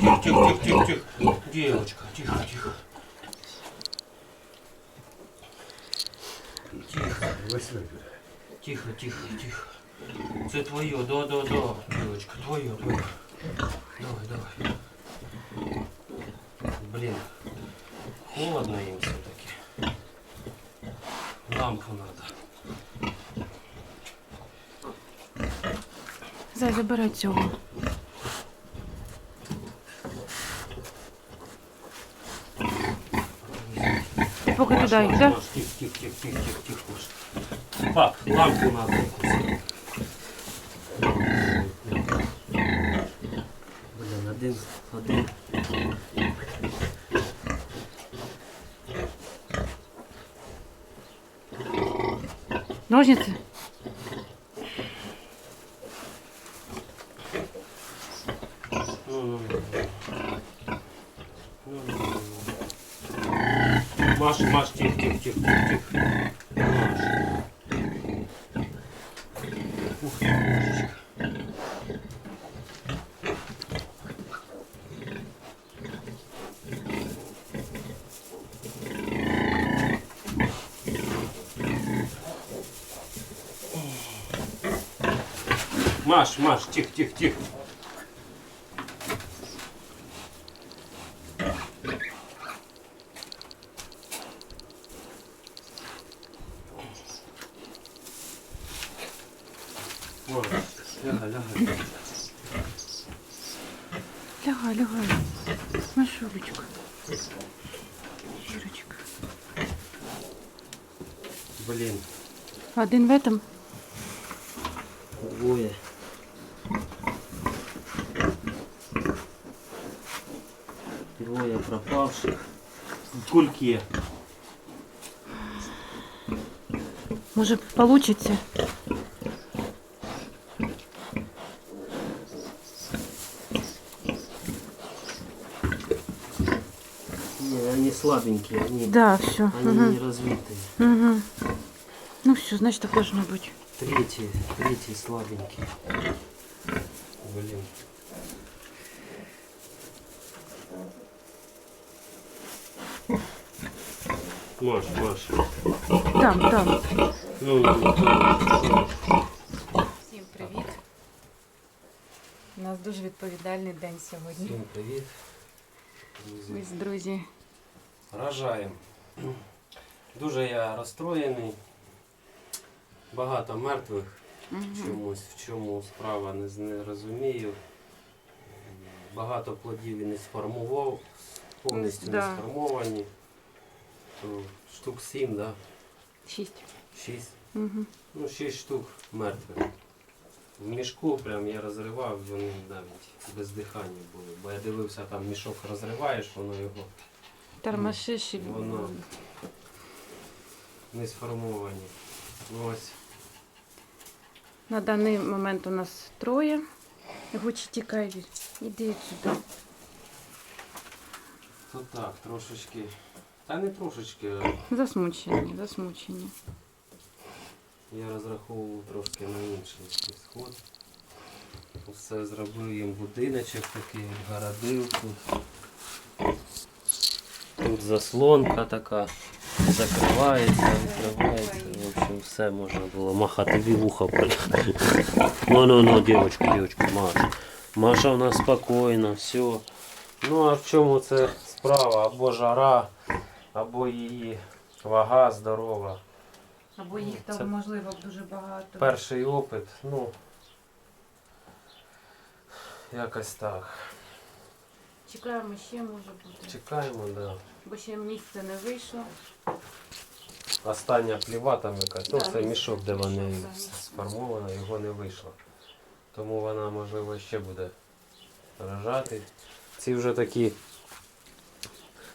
тихо, тихо, тихо, тихо. Девочка, тихо, тихо. Тихо, тихо, тихо, тихо. Це твоє, да, да, да, девочка, твоє, твоє. Давай, давай. Блин, холодно им все-таки. Лампу надо. Зай, забирай цього. Поки туди йде. Тихо, тихо, тихо, тихо, тихо. Пап, лампу надо. Блин, один, один. Ножниці? Маш, Маш, тихо, тихо, тихо. Маш, ляга, ляга. Лягай, лягай. Машулечка. Жирочка. Блин, Один в этом. Двое пропавших. В кульке. Може получиться. Не, они слабенькие, они, Да, все. они Угу. не развитые. Угу. Ну все, значит так должно быть. Третий, третий слабенький. Маш, Маш. Там, там. Ну, ну, Всім привіт. У нас дуже відповідальний день сьогодні. всім привіт. Друзі. Ось, друзі. Рожаємо. Дуже я розстроєний. Багато мертвих. Чомусь, в чому справа не, з- не розумію. Багато плодів він не сформував, повністю Да. не сформовані. То Штук 7, да? Шість. 6. Угу. Ну, 6 штук мертвих. В мішку прям я розривав, вони навіть без дихання були. Бо я дивився, там мішок розриваєш, воно його Тормошиш і Воно. не сформовані. Ну ось. на даний момент у нас троє. Гучі тікай. Іди сюди. То так, трошечки. Та не трошечки, Засмучені, засмучені. я розраховував трошки на інший сход. Все зробив їм будиночок такий, відгородив тут. Тут заслонка така, закривається, відкривається. В общем, все можна було махати дві вуха. Ну, ну, ну, дівчинка, дівчинка, Маша. Маша у нас спокійна, все. Ну а в чому це справа? Або жара, або її вага здорова. Або їх там, Це- можливо, дуже багато. Перший опит, ну якось так. Чекаємо, ще може бути. Чекаємо, да. Бо ще місце не вийшло. Остання пліва там якась. Ну, це мішок, де мішок, да, мішок. сформовано, його не вийшло. Тому вона, можливо, ще буде рожати. Ці вже такі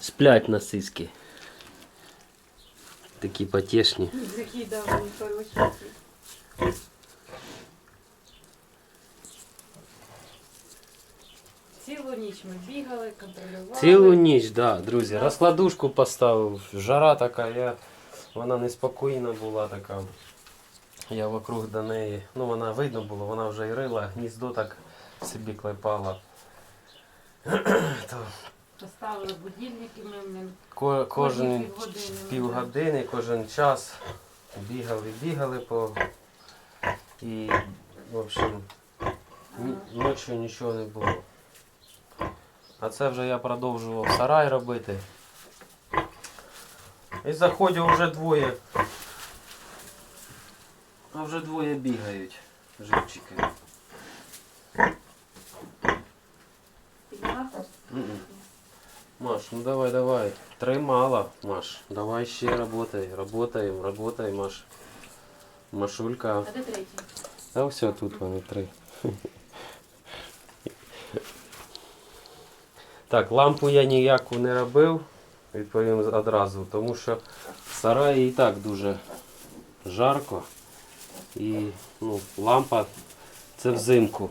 сплять на сиськи. Такі потішні. Такі давні хороші. Цілу ніч ми бігали, контролювали. Цілу ніч, так, да, друзі. Розкладушку поставив. Жара така, я... вона неспокійна була така. Я вокруг до неї. Ну вона видно було, вона вже і рила, гніздо так собі клепала. То Поставили будильники, ми ко- кожен півгодини, кожен час бігали, бігали по. І, в общем, ночі нічого не було. А це вже я продовжував сарай робити. І заходять вже двоє. А вже двоє бігають. Живчики. Піднімати? Мгм. Маш, ну давай, давай. Три мало, Маш. Давай ще работай. Работаем, работай, Маш. Машулька. А де третій? А все, тут вони три. Так, лампу я ніяку не робив, відповім одразу, тому що в сараї і так дуже жарко. І ну, лампа це взимку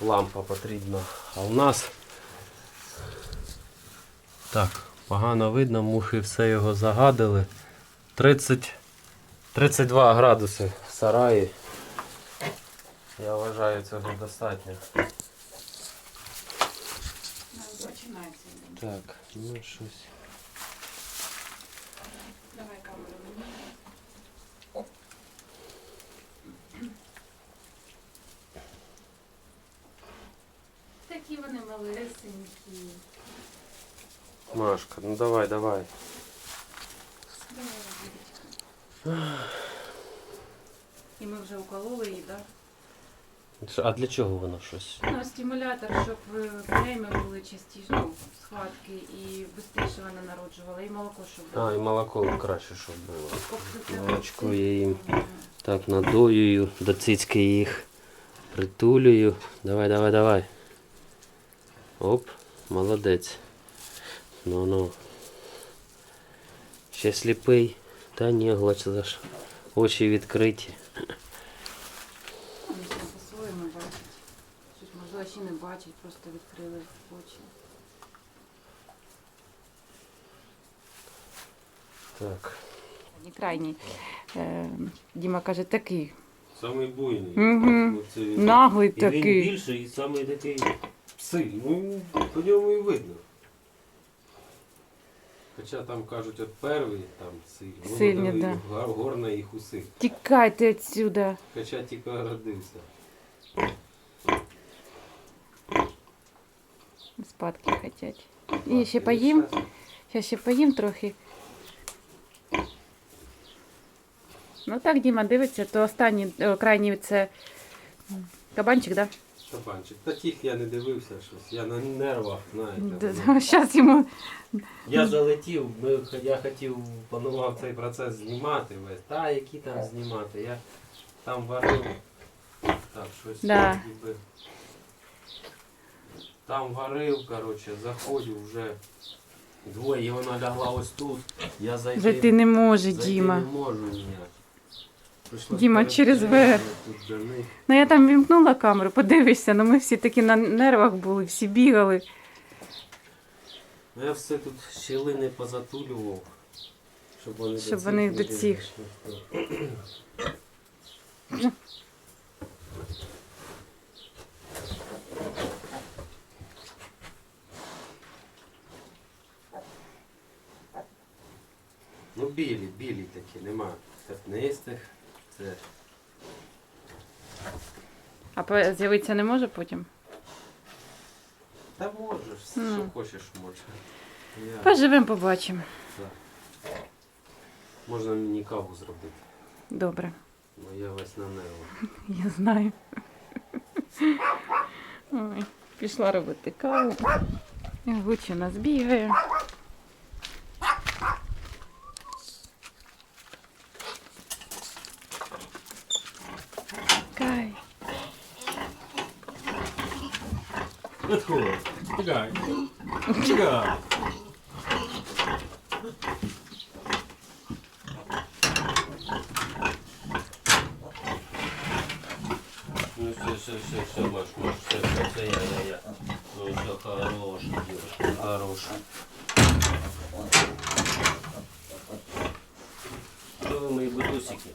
лампа потрібна. А у нас так, погано видно, мухи все його загадили. 30, 32 градуси в сараї. Я вважаю цього достатньо. Так, ну щось. Давай камеру мені. Такі вони малесенькі. Машка, ну давай, давай. І ми вже укололи її, так? А для чого воно щось? Ну, стимулятор, щоб е, племя були частіше, ну, схватки і швидше вона народжувала, і молоко, щоб було. А, і молоко краще, щоб було. Молочко я їм. Так, надоюю, до цицьки їх притулюю. Давай, давай, давай. Оп, молодець. Ну ну. Ще сліпий. Та ні, глоч ж. Очі відкриті. Вони там по-своєму бачать. Щось, можливо, ще не бачать, просто відкрили очі. Так. Не крайній. Е, Діма каже, такий. Самий буйний. Мгм. Оце він. Наглий І він такий. більший і самий такий сильний. Ну, по ньому і видно. Хоча там кажуть, от перший там сильний. Сильні, да. Горна їх усіх. Тікайте відсюди. Хоча тільки родився. Спадки хотять. І ще поїм. Зараз ще поїм трохи. Ну так, Діма дивиться, то останній, о, крайній це кабанчик, так? Кабанчик. Та тих я не дивився щось. Я на нервах, знаєте. Да? Зараз йому Я залетів, ми, я хотів, планував цей процес знімати весь. Та, які там знімати. Я там варив. Так, щось Да. ніби. Там варив, коротше, заходжу вже. Двоє, і вона лягла ось тут. Я зайти, вже ти не можеш, зайти Діма. не можу ніяк. Діма, через них. Ну я там вімкнула камеру, подивишся, ну ми всі такі на нервах були, всі бігали. Ну, Я все тут щілини позатулював, щоб вони Щоб до вони цих до не цих. дійшли. Ну білі, білі такі, нема п'ятнистих. Це А з'явитися не може потім? та можеш, все, Ну. що хочеш, можеш. Я... Поживемо, побачимо. Можна мені каву зробити, Добре, бо я весь на нервах. я знаю. Ой, пішла робити каву. Гучі нас бігає. Відходь, тікай, тікай. Ну все, все, все, все, Маш, Маш, все, все, все, я, я, я. Ну все, хорош, девушка, хорош. Что вы мои бутусики?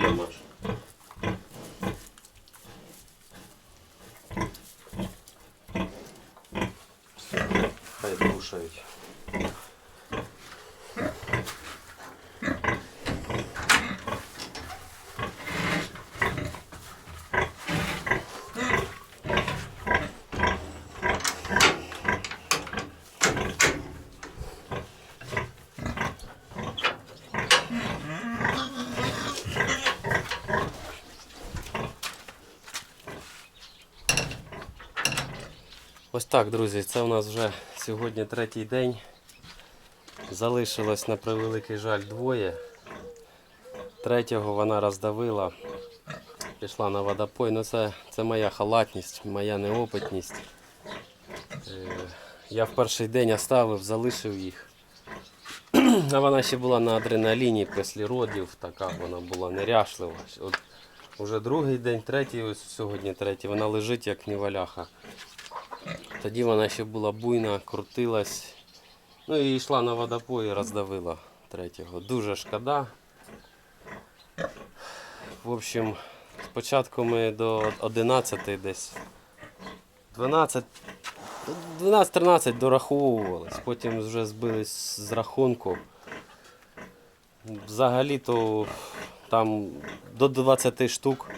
Пошли, бачу. Хай кушають. Так, друзі, це у нас вже сьогодні третій день. Залишилось на превеликий жаль двоє. Третього вона роздавила, пішла на водопой. Ну це, це моя халатність, моя неопитність. Е, Я в перший день оставив, залишив їх. А вона ще була на адреналіні після родів, така вона була неряшлива. От уже другий день, третій, ось сьогодні третій, вона лежить як неваляха. Тоді вона ще була буйна, крутилась. Ну і йшла на водопой і роздавила третього. Дуже шкода. В общем, спочатку ми до 11 десь 12. 12-13 дораховувались, потім вже збились з рахунку. Взагалі-то там до 20 штук.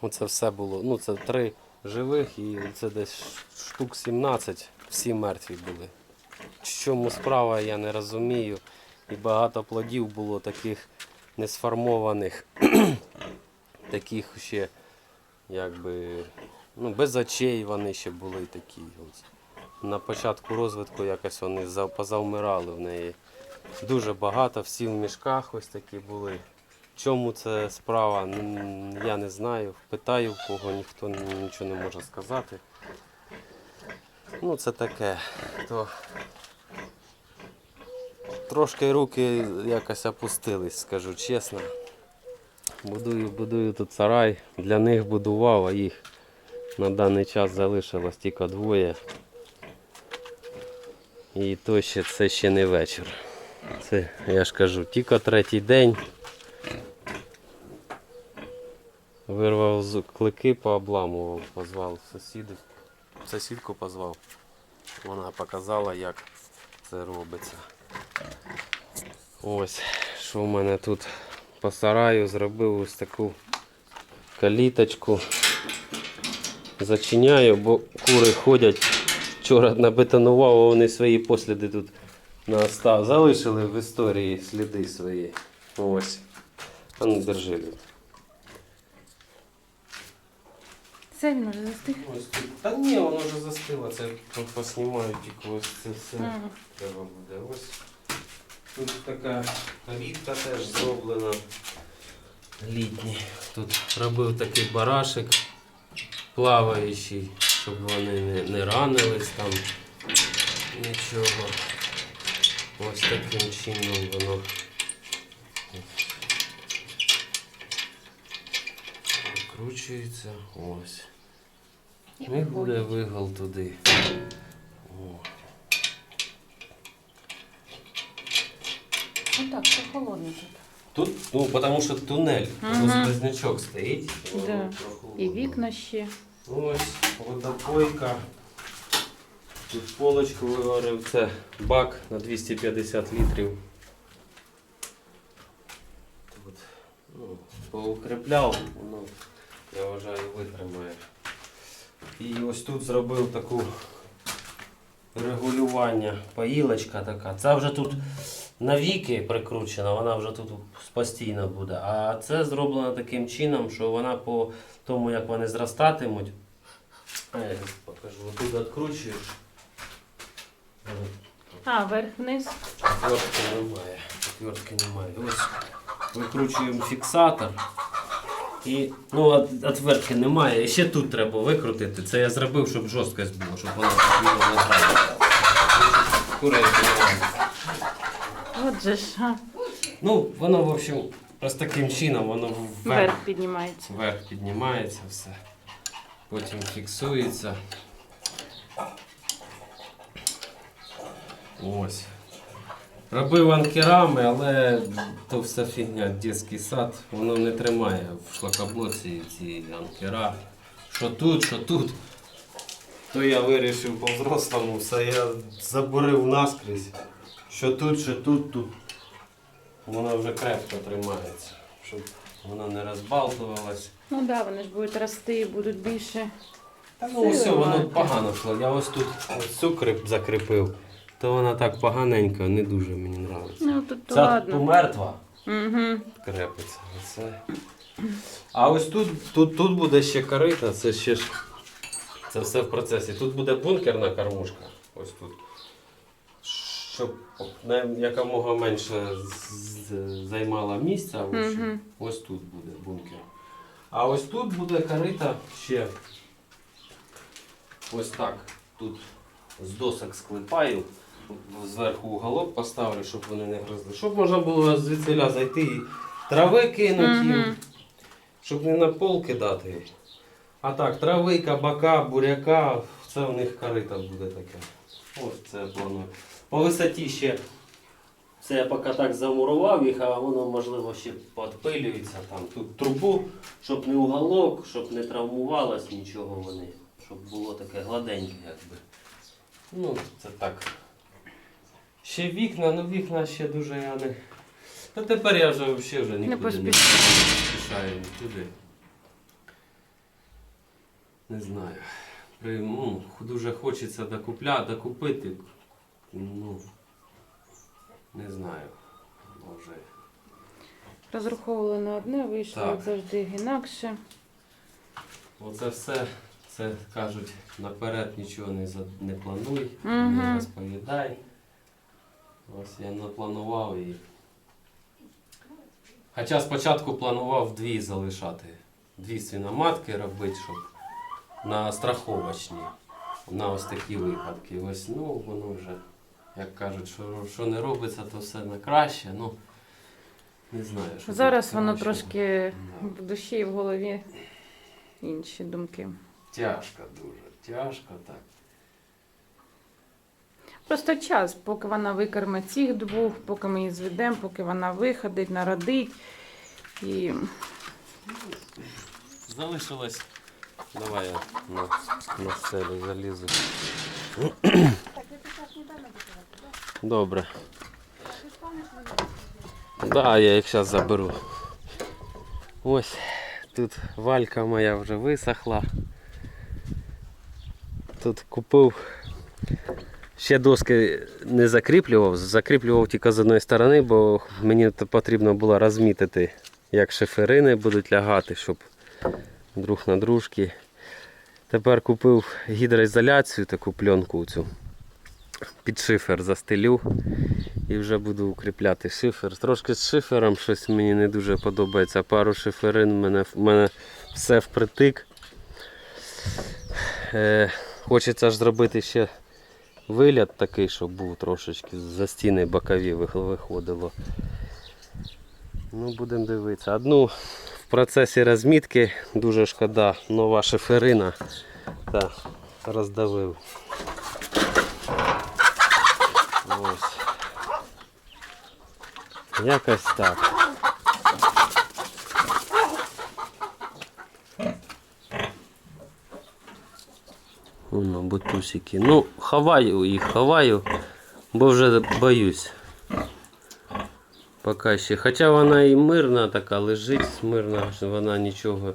Оце все було. Ну, це три живих і це десь штук 17, всі мертві були. Чому справа, я не розумію. І багато плодів було таких несформованих, таких ще, якби, ну, без очей вони ще були такі. Ось. На початку розвитку якось вони за- позавмирали в неї. Дуже багато, всі в мішках ось такі були. Чому це справа, я не знаю. Питаю в кого, ніхто нічого не може сказати. Ну, це таке. То трошки руки якось опустились, скажу чесно. Будую, будую тут сарай. Для них будував, а їх на даний час залишилось тільки двоє. І то ще це ще не вечір. Це, я ж кажу, тільки третій день. Вирвав з клики, пообламував, позвав сусіду. Сусідку позвав. Вона показала, як це робиться. Ось, що в мене тут по сараю зробив ось таку каліточку. Зачиняю, бо кури ходять. Вчора набетонував, а вони свої посліди тут настав. Залишили в історії сліди свої. Ось. А ну держи. Він вже застиг. Ось тут. Та ні, воно вже застило, це по- поснімаю тільки ось це все. Ага. Треба буде. Ось тут така калітка теж зроблена. Літній. Тут робив такий барашек плаваючий, щоб вони не, не ранились там. Нічого. Ось таким чином воно. Викручується. Ось. І буде вигол туди. О. Отак, це холодно тут. Тут, ну, тому що тунель, Мгм. сквознячок стоїть. Да. І вікна ще. Ось водопойка. Тут полочку виварив. Це бак на 250 літрів. Тут, ну, поукріпляв, воно, я вважаю, витримає. І ось тут зробив таку регулювання, поїлочка така. Це вже тут навіки прикручена, вона вже тут постійно буде. А це зроблено таким чином, що вона по тому, як вони зростатимуть. А я покажу. Тут відкручуєш. А, вверх-вниз. Отвертки немає. Отвертки немає. Ось викручуємо фіксатор. І ну, отвертки немає. І ще тут треба викрутити. Це я зробив, щоб жорсткость була, щоб вона так не грала. Курей немає. От же ж, а, Ну, воно, в общем, ось таким чином воно вверх, вверх піднімається. вверх піднімається все. Потім фіксується. Ось. Робив анкерами, але то все фігня, дитячий сад, воно не тримає в шлакоблоці ці анкера. Що тут, що тут. То я вирішив по-взрослому, все я забурив наскрізь. Що тут, що тут, тут. Воно вже крепко тримається, щоб воно не розбалтувалось. Ну так, да, вони ж будуть рости, будуть більше. Та ну все, воно погано йшло. Я ось тут ось цю крип закріпив, то вона так поганенько, не дуже мені подобається. Ну тут то Ця ладно. помертва Угу. крепиться. Оце. А ось тут, тут, тут буде ще корита, це ще ж. Це все в процесі. Тут буде бункерна кормушка. Ось тут. Щоб на- якомога менше з- займала місця. Мгм. Ось тут буде бункер. А ось тут буде корита ще. Ось так. Тут з досок склепаю. Зверху уголок поставлю, щоб вони не гризли. Щоб можна було звідсиля зайти і трави кинути їм, Мгм. щоб не на пол кидати. А так, трави, кабака, буряка, це у них корита буде таке. Ось це я планую. По висоті ще. Це я поки так замурував їх, а воно можливо ще підпилюється там. Тут трубу, щоб не уголок, щоб не травмувалось нічого вони. Щоб було таке гладеньке якби. Ну, це так. Ще вікна, ну вікна ще дуже я не. Та тепер я вже взагалі вже нікуди не поспішаю. нікуди. Не знаю. При, ну, дуже хочеться докупля, докупити. Ну, не знаю. Може. Розраховували на одне, вийшло Так. як завжди інакше. Оце все, це кажуть, наперед нічого не, за- не плануй, Мгм. не розповідай. Ось я напланував і. Хоча спочатку планував дві залишати. Дві свиноматки робити, щоб на страховочні. На ось такі випадки. Ось, ну, воно вже, як кажуть, що, що не робиться, то все на краще. Ну, не знаю. Що Зараз воно трошки Да. в душі і в голові інші думки. Тяжко дуже, тяжко так. Просто час, поки вона викорме цих двох, поки ми її зведемо, поки вона виходить, народить. І Залишилось. Давай я на, на стелю залізу. Добре. Да, я їх зараз заберу. Ось тут валька моя вже висохла. Тут купив. Ще доски не закріплював, закріплював тільки з одної сторони, бо мені потрібно було розмітити, як шиферини будуть лягати, щоб друг на дружки. Тепер купив гідроізоляцію, таку пленку цю. Під шифер застелю і вже буду укріпляти шифер. Трошки з шифером щось мені не дуже подобається. Пару шиферин в мене, мене все впритик. Е, хочеться ж зробити ще вигляд такий, щоб був трошечки за стіни бокові виходило. Ну, будемо дивитися. Одну в процесі розмітки дуже шкода, нова шиферина. Та, роздавив. Ось. Якось так. Воно, бутусики. Ну, ховаю їх, ховаю, бо вже боюсь. Поки ще. Хоча вона і мирна така, лежить мирна, що вона нічого.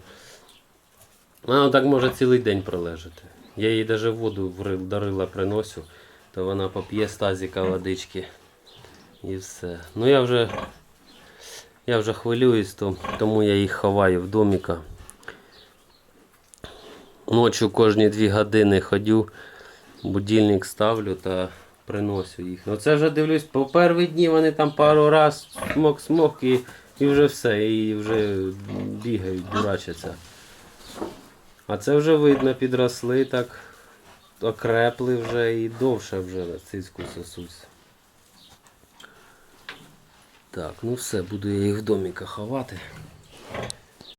Вона так може цілий день пролежати. Я їй навіть воду дарила приносю, то вона поп'є з водички. І все. Ну я вже. Я вже хвилююсь, тому я їх ховаю в доміка. Ночі кожні дві години ходю, будильник ставлю та приносю їх. Ну це вже дивлюсь, по перші дні вони там пару раз смок-смок і, і вже все, і вже бігають, дурачаться. А це вже видно, підросли так, окрепли вже і довше вже на цицьку сосуться. Так, ну все, буду я їх в доміка ховати.